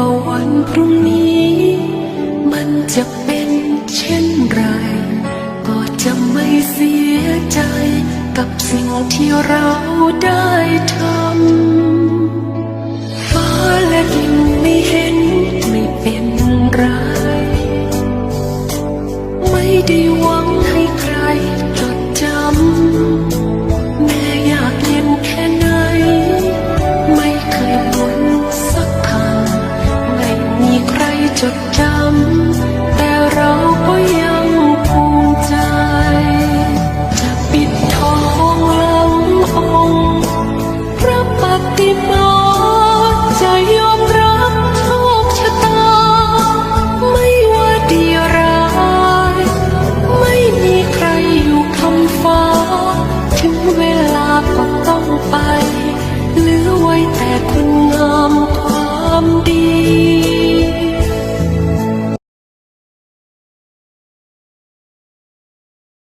ว่าวันพรุ่งนี้ มันจะเป็นเช่นไร ก็จะไม่เสียใจ กับสิ่งที่เราได้ทำฟ้าและดินไม่เห็นไม่เป็นไร ไม่ได้หวั จดจำ แต่เราก็ยังภูมิใจ จะปิดทองหลังองค์พระปฏิมาจะยอมรับโชคชะตา ไม่ว่าดีร้าย ไม่มีใครอยู่คำฟ้า ถึงเวลาปก